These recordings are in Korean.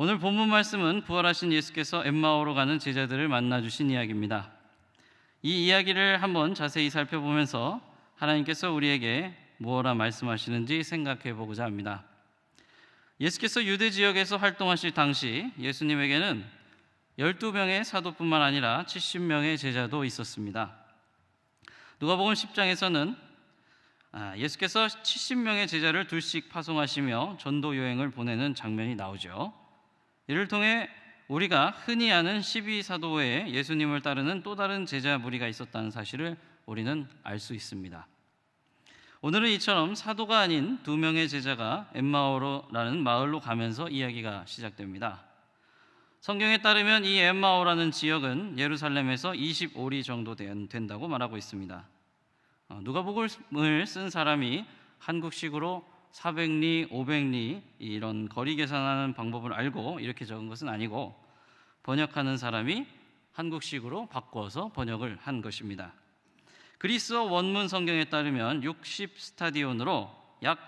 오늘 본문 말씀은 부활하신 예수께서 엠마오로 가는 제자들을 만나 주신 이야기입니다. 이 이야기를 한번 자세히 살펴보면서 하나님께서 우리에게 무엇라 말씀하시는지 생각해 보고자 합니다. 예수께서 유대 지역에서 활동하실 당시 예수님에게는 12명의 사도뿐만 아니라 70명의 제자도 있었습니다. 누가복음 10장에서는 아, 예수께서 70명의 제자를 둘씩 파송하시며 전도 여행을 보내는 장면이 나오죠. 이를 통해 우리가 흔히 아는 12사도 외에 예수님을 따르는 또 다른 제자 무리가 있었다는 사실을 우리는 알 수 있습니다. 오늘은 이처럼 사도가 아닌 두 명의 제자가 엠마오라는 마을로 가면서 이야기가 시작됩니다. 성경에 따르면 이 엠마오라는 지역은 예루살렘에서 25리 정도 된다고 말하고 있습니다. 어, 누가복음을 쓴 사람이 한국식으로 400리, 500리 이런 거리 계산하는 방법을 알고 이렇게 적은 것은 아니고 번역하는 사람이 한국식으로 바꿔서 번역을 한 것입니다. 그리스어 원문 성경에 따르면 60 스타디온으로 약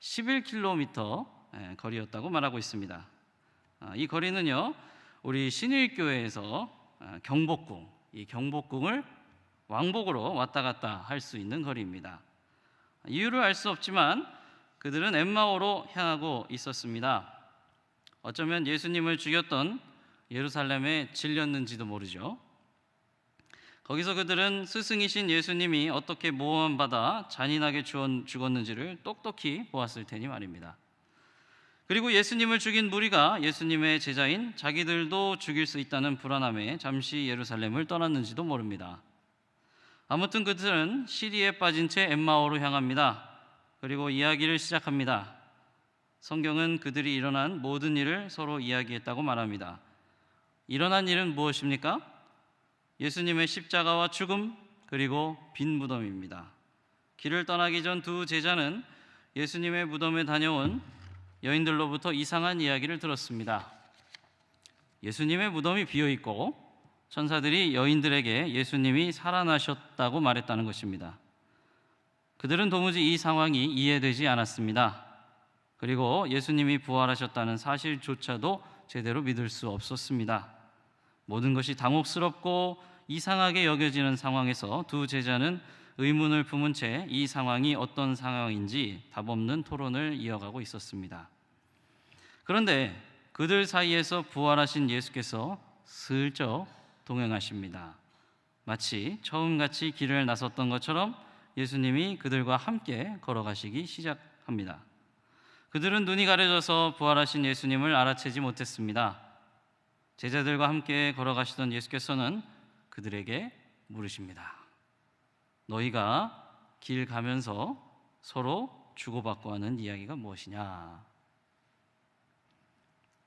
11km 예, 거리였다고 말하고 있습니다. 아, 이 거리는요, 우리 신일교회에서 아, 경복궁, 이 경복궁을 왕복으로 왔다 갔다 할 수 있는 거리입니다. 이유를 알 수 없지만 그들은 엠마오로 향하고 있었습니다. 어쩌면 예수님을 죽였던 예루살렘에 질렸는지도 모르죠. 거기서 그들은 스승이신 예수님이 어떻게 모함받아 잔인하게 죽었는지를 똑똑히 보았을 테니 말입니다. 그리고 예수님을 죽인 무리가 예수님의 제자인 자기들도 죽일 수 있다는 불안함에 잠시 예루살렘을 떠났는지도 모릅니다. 아무튼 그들은 시리에 빠진 채 엠마오로 향합니다. 그리고 이야기를 시작합니다. 성경은 그들이 일어난 모든 일을 서로 이야기했다고 말합니다. 일어난 일은 무엇입니까? 예수님의 십자가와 죽음 그리고 빈 무덤입니다. 길을 떠나기 전 두 제자는 예수님의 무덤에 다녀온 여인들로부터 이상한 이야기를 들었습니다. 예수님의 무덤이 비어 있고 천사들이 여인들에게 예수님이 살아나셨다고 말했다는 것입니다. 그들은 도무지 이 상황이 이해되지 않았습니다. 그리고 예수님이 부활하셨다는 사실조차도 제대로 믿을 수 없었습니다. 모든 것이 당혹스럽고 이상하게 여겨지는 상황에서 두 제자는 의문을 품은 채 이 상황이 어떤 상황인지 답 없는 토론을 이어가고 있었습니다. 그런데 그들 사이에서 부활하신 예수께서 슬쩍 동행하십니다. 마치 처음같이 길을 나섰던 것처럼 예수님이 그들과 함께 걸어가시기 시작합니다. 그들은 눈이 가려져서 부활하신 예수님을 알아채지 못했습니다. 제자들과 함께 걸어가시던 예수께서는 그들에게 물으십니다. 너희가 길 가면서 서로 주고받고 하는 이야기가 무엇이냐?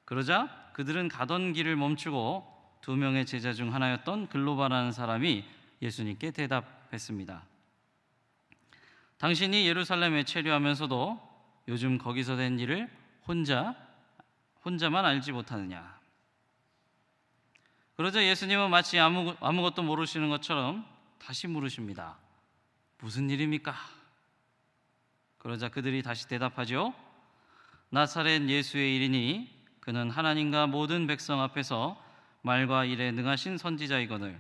그러자 그들은 가던 길을 멈추고 두 명의 제자 중 하나였던 글로바라는 사람이 예수님께 대답했습니다. 당신이 예루살렘에 체류하면서도 요즘 거기서 된 일을 혼자 혼자만 알지 못하느냐? 그러자 예수님은 마치 아무, 아무것도 모르시는 것처럼 다시 물으십니다. 무슨 일입니까? 그러자 그들이 다시 대답하죠. 나사렛 예수의 일이니 그는 하나님과 모든 백성 앞에서 말과 일에 능하신 선지자이거늘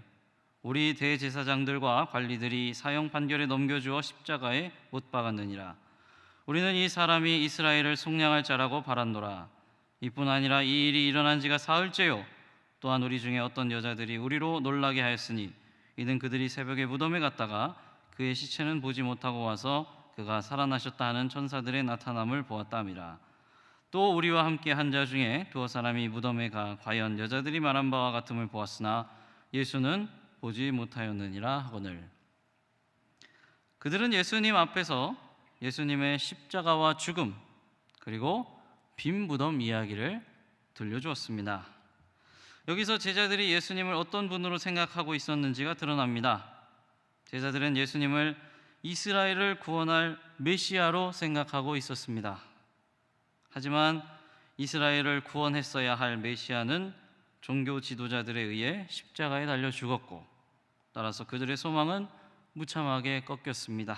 우리 대제사장들과 관리들이 사형 판결에 넘겨주어 십자가에 못 박았느니라. 우리는 이 사람이 이스라엘을 속량할 자라고 바란노라. 이뿐 아니라 이 일이 일어난 지가 사흘째요. 또한 우리 중에 어떤 여자들이 우리로 놀라게 하였으니 이는 그들이 새벽에 무덤에 갔다가 그의 시체는 보지 못하고 와서 그가 살아나셨다 하는 천사들의 나타남을 보았다미라. 또 우리와 함께 한 자 중에 두어 사람이 무덤에 가 과연 여자들이 말한 바와 같음을 보았으나 예수는 보지 못하였느니라 하거늘. 그들은 예수님 앞에서 예수님의 십자가와 죽음 그리고 빈 무덤 이야기를 들려주었습니다. 여기서 제자들이 예수님을 어떤 분으로 생각하고 있었는지가 드러납니다. 제자들은 예수님을 이스라엘을 구원할 메시아로 생각하고 있었습니다. 하지만 이스라엘을 구원했어야 할 메시아는 종교 지도자들에 의해 십자가에 달려 죽었고 따라서 그들의 소망은 무참하게 꺾였습니다.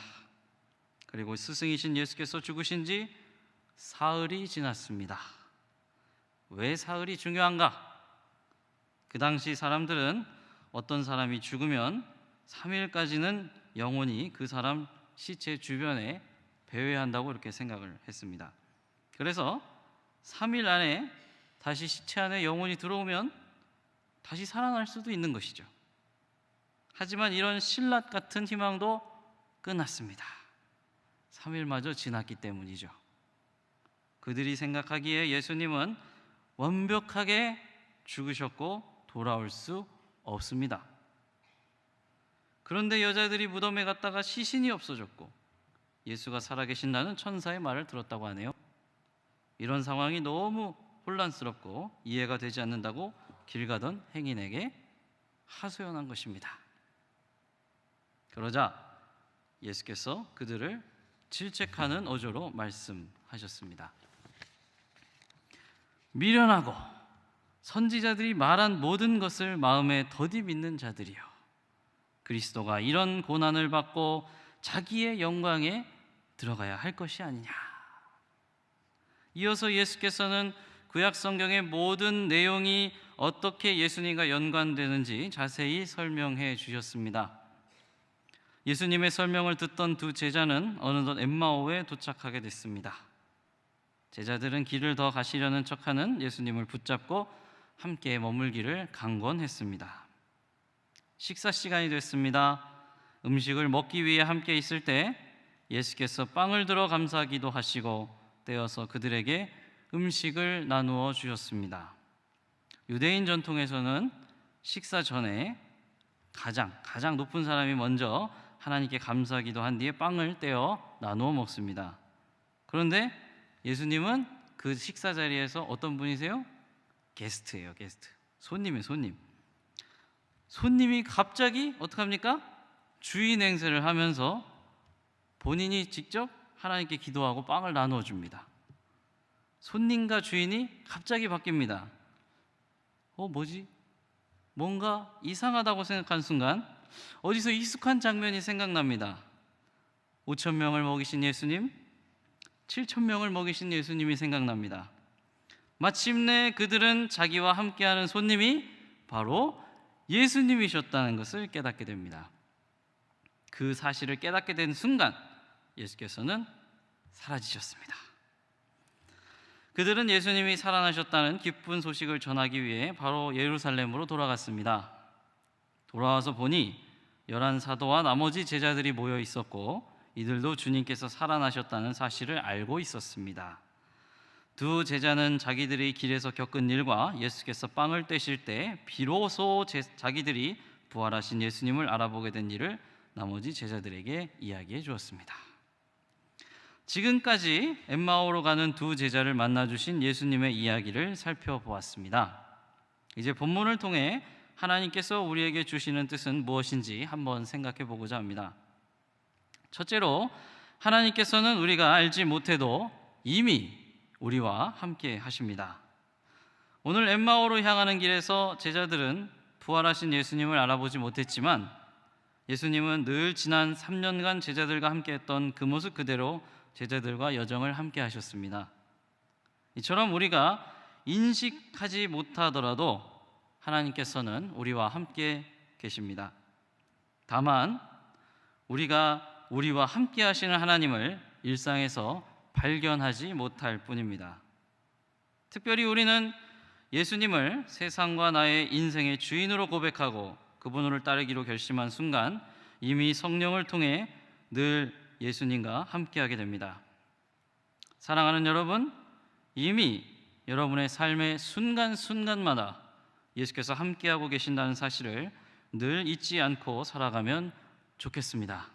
그리고 스승이신 예수께서 죽으신 지 사흘이 지났습니다. 왜 사흘이 중요한가? 그 당시 사람들은 어떤 사람이 죽으면 3일까지는 영혼이 그 사람 시체 주변에 배회한다고 이렇게 생각을 했습니다. 그래서 3일 안에 다시 시체 안에 영혼이 들어오면 다시 살아날 수도 있는 것이죠. 하지만 이런 신라 같은 희망도 끝났습니다. 3일마저 지났기 때문이죠. 그들이 생각하기에 예수님은 완벽하게 죽으셨고 돌아올 수 없습니다. 그런데 여자들이 무덤에 갔다가 시신이 없어졌고 예수가 살아계신다는 천사의 말을 들었다고 하네요. 이런 상황이 너무 혼란스럽고 이해가 되지 않는다고 길 가던 행인에게 하소연한 것입니다. 그러자 예수께서 그들을 질책하는 어조로 말씀하셨습니다. 미련하고 선지자들이 말한 모든 것을 마음에 더디 믿는 자들이요. 그리스도가 이런 고난을 받고 자기의 영광에 들어가야 할 것이 아니냐. 이어서 예수께서는 구약 성경의 모든 내용이 어떻게 예수님과 연관되는지 자세히 설명해 주셨습니다. 예수님의 설명을 듣던 두 제자는 어느덧 엠마오에 도착하게 됐습니다. 제자들은 길을 더 가시려는 척하는 예수님을 붙잡고 함께 머물기를 강권했습니다. 식사 시간이 됐습니다. 음식을 먹기 위해 함께 있을 때 예수께서 빵을 들어 감사기도 하시고 떼어서 그들에게 음식을 나누어 주셨습니다. 유대인 전통에서는 식사 전에 가장 가장 높은 사람이 먼저 하나님께 감사기도 한 뒤에 빵을 떼어 나누어 먹습니다. 그런데 예수님은 그 식사 자리에서 어떤 분이세요? 게스트예요, 게스트. 손님이 손님. 손님이 갑자기 어떡합니까? 주인 행세를 하면서 본인이 직접 하나님께 기도하고 빵을 나누어 줍니다. 손님과 주인이 갑자기 바뀝니다. 어, 뭐지? 뭔가 이상하다고 생각한 순간 어디서 익숙한 장면이 생각납니다. 5천 명을 먹이신 예수님, 7천 명을 먹이신 예수님이 생각납니다. 마침내 그들은 자기와 함께하는 손님이 바로 예수님이셨다는 것을 깨닫게 됩니다. 그 사실을 깨닫게 된 순간 예수께서는 사라지셨습니다. 그들은 예수님이 살아나셨다는 기쁜 소식을 전하기 위해 바로 예루살렘으로 돌아갔습니다. 돌아와서 보니 열한 사도와 나머지 제자들이 모여 있었고 이들도 주님께서 살아나셨다는 사실을 알고 있었습니다. 두 제자는 자기들이 길에서 겪은 일과 예수께서 빵을 떼실 때 비로소 제, 자기들이 부활하신 예수님을 알아보게 된 일을 나머지 제자들에게 이야기해 주었습니다. 지금까지 엠마오로 가는 두 제자를 만나 주신 예수님의 이야기를 살펴보았습니다. 이제 본문을 통해 하나님께서 우리에게 주시는 뜻은 무엇인지 한번 생각해 보고자 합니다. 첫째로 하나님께서는 우리가 알지 못해도 이미 우리와 함께 하십니다. 오늘 엠마오로 향하는 길에서 제자들은 부활하신 예수님을 알아보지 못했지만 예수님은 늘 지난 3년간 제자들과 함께 했던 그 모습 그대로 제자들과 여정을 함께 하셨습니다. 이처럼 우리가 인식하지 못하더라도 하나님께서는 우리와 함께 계십니다. 다만 우리가 우리와 함께 하시는 하나님을 일상에서 발견하지 못할 뿐입니다. 특별히 우리는 예수님을 세상과 나의 인생의 주인으로 고백하고 그분을 따르기로 결심한 순간 이미 성령을 통해 늘 예수님과 함께하게 됩니다. 사랑하는 여러분, 이미 여러분의 삶의 순간순간마다 예수께서 함께하고 계신다는 사실을 늘 잊지 않고 살아가면 좋겠습니다.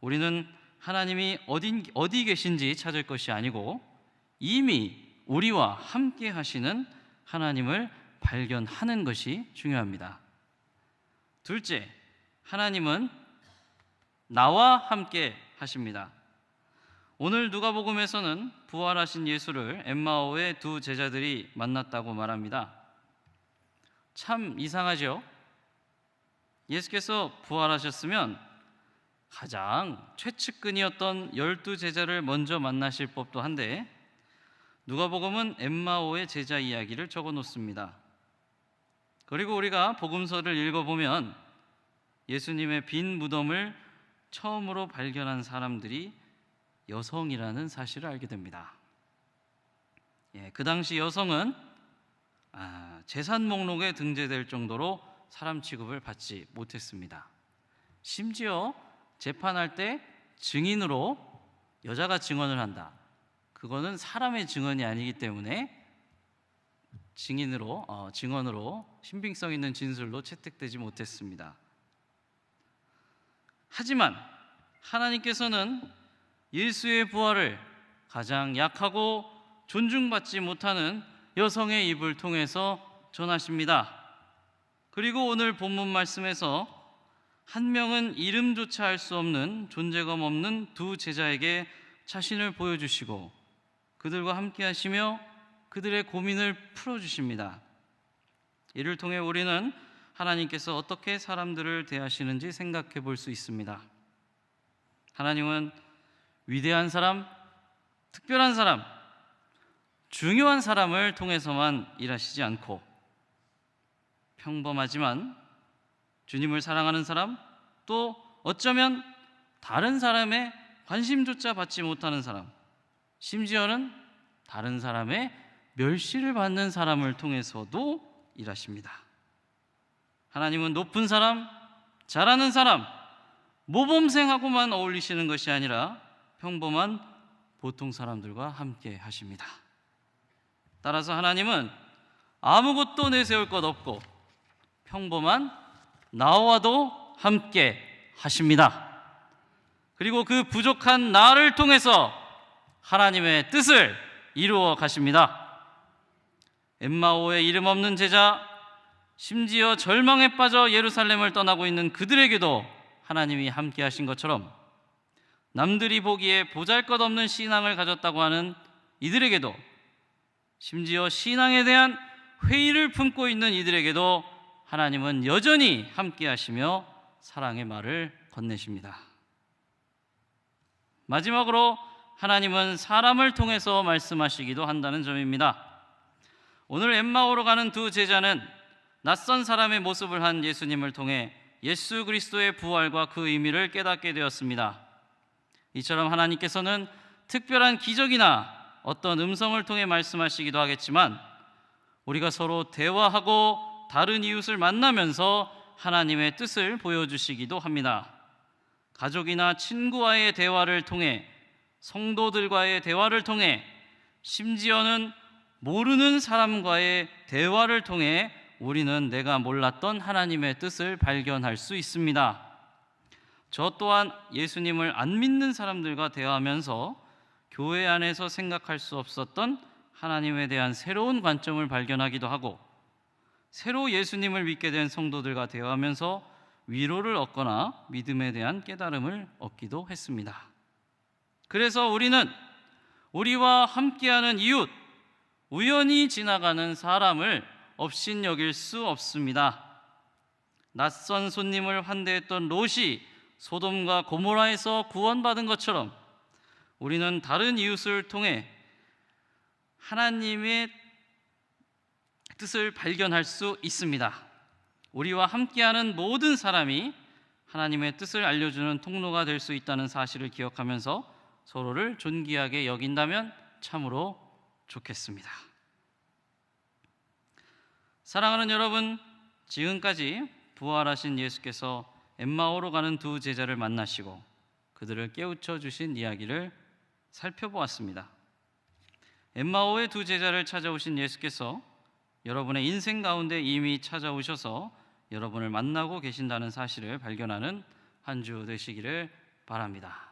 우리는 하나님이 어디, 어디 계신지 찾을 것이 아니고 이미 우리와 함께 하시는 하나님을 발견하는 것이 중요합니다. 둘째, 하나님은 나와 함께 하십니다. 오늘 누가복음에서는 부활하신 예수를 엠마오의 두 제자들이 만났다고 말합니다. 참 이상하죠? 예수께서 부활하셨으면 가장 최측근이었던 열두 제자를 먼저 만나실 법도 한데 누가복음은 엠마오의 제자 이야기를 적어 놓습니다. 그리고 우리가 복음서를 읽어 보면 예수님의 빈 무덤을 처음으로 발견한 사람들이 여성이라는 사실을 알게 됩니다. 예, 그 당시 여성은 아, 재산 목록에 등재될 정도로 사람 취급을 받지 못했습니다. 심지어 재판할 때 증인으로 여자가 증언을 한다. 그거는 사람의 증언이 아니기 때문에 증인으로 어, 증언으로 신빙성 있는 진술로 채택되지 못했습니다. 하지만 하나님께서는 예수의 부활을 가장 약하고 존중받지 못하는 여성의 입을 통해서 전하십니다. 그리고 오늘 본문 말씀에서 한 명은 이름조차 알 수 없는 존재감 없는 두 제자에게 자신을 보여주시고 그들과 함께 하시며 그들의 고민을 풀어주십니다. 이를 통해 우리는 하나님께서 어떻게 사람들을 대하시는지 생각해 볼 수 있습니다. 하나님은 위대한 사람, 특별한 사람, 중요한 사람을 통해서만 일하시지 않고 평범하지만 주님을 사랑하는 사람, 또 어쩌면 다른 사람의 관심조차 받지 못하는 사람, 심지어는 다른 사람의 멸시를 받는 사람을 통해서도 일하십니다. 하나님은 높은 사람, 잘하는 사람, 모범생하고만 어울리시는 것이 아니라 평범한 보통 사람들과 함께 하십니다. 따라서 하나님은 아무것도 내세울 것 없고 평범한 나와도 함께 하십니다. 그리고 그 부족한 나를 통해서 하나님의 뜻을 이루어 가십니다. 엠마오의 이름 없는 제자, 심지어 절망에 빠져 예루살렘을 떠나고 있는 그들에게도 하나님이 함께 하신 것처럼 남들이 보기에 보잘 것 없는 신앙을 가졌다고 하는 이들에게도 심지어 신앙에 대한 회의를 품고 있는 이들에게도 하나님은 여전히 함께 하시며 사랑의 말을 건네십니다. 마지막으로 하나님은 사람을 통해서 말씀하시기도 한다는 점입니다. 오늘 엠마오로 가는 두 제자는 낯선 사람의 모습을 한 예수님을 통해 예수 그리스도의 부활과 그 의미를 깨닫게 되었습니다. 이처럼 하나님께서는 특별한 기적이나 어떤 음성을 통해 말씀하시기도 하겠지만 우리가 서로 대화하고 다른 이웃을 만나면서 하나님의 뜻을 보여주시기도 합니다. 가족이나 친구와의 대화를 통해 성도들과의 대화를 통해 심지어는 모르는 사람과의 대화를 통해 우리는 내가 몰랐던 하나님의 뜻을 발견할 수 있습니다. 저 또한 예수님을 안 믿는 사람들과 대화하면서 교회 안에서 생각할 수 없었던 하나님에 대한 새로운 관점을 발견하기도 하고 새로 예수님을 믿게 된 성도들과 대화하면서 위로를 얻거나 믿음에 대한 깨달음을 얻기도 했습니다. 그래서 우리는 우리와 함께하는 이웃, 우연히 지나가는 사람을 업신 여길 수 없습니다. 낯선 손님을 환대했던 롯이 소돔과 고모라에서 구원받은 것처럼 우리는 다른 이웃을 통해 하나님의 뜻을 발견할 수 있습니다. 우리와 함께하는 모든 사람이 하나님의 뜻을 알려주는 통로가 될 수 있다는 사실을 기억하면서 서로를 존귀하게 여긴다면 참으로 좋겠습니다. 사랑하는 여러분, 지금까지 부활하신 예수께서 엠마오로 가는 두 제자를 만나시고 그들을 깨우쳐 주신 이야기를 살펴보았습니다. 엠마오의 두 제자를 찾아오신 예수께서 여러분의 인생 가운데 이미 찾아오셔서 여러분을 만나고 계신다는 사실을 발견하는 한 주 되시기를 바랍니다.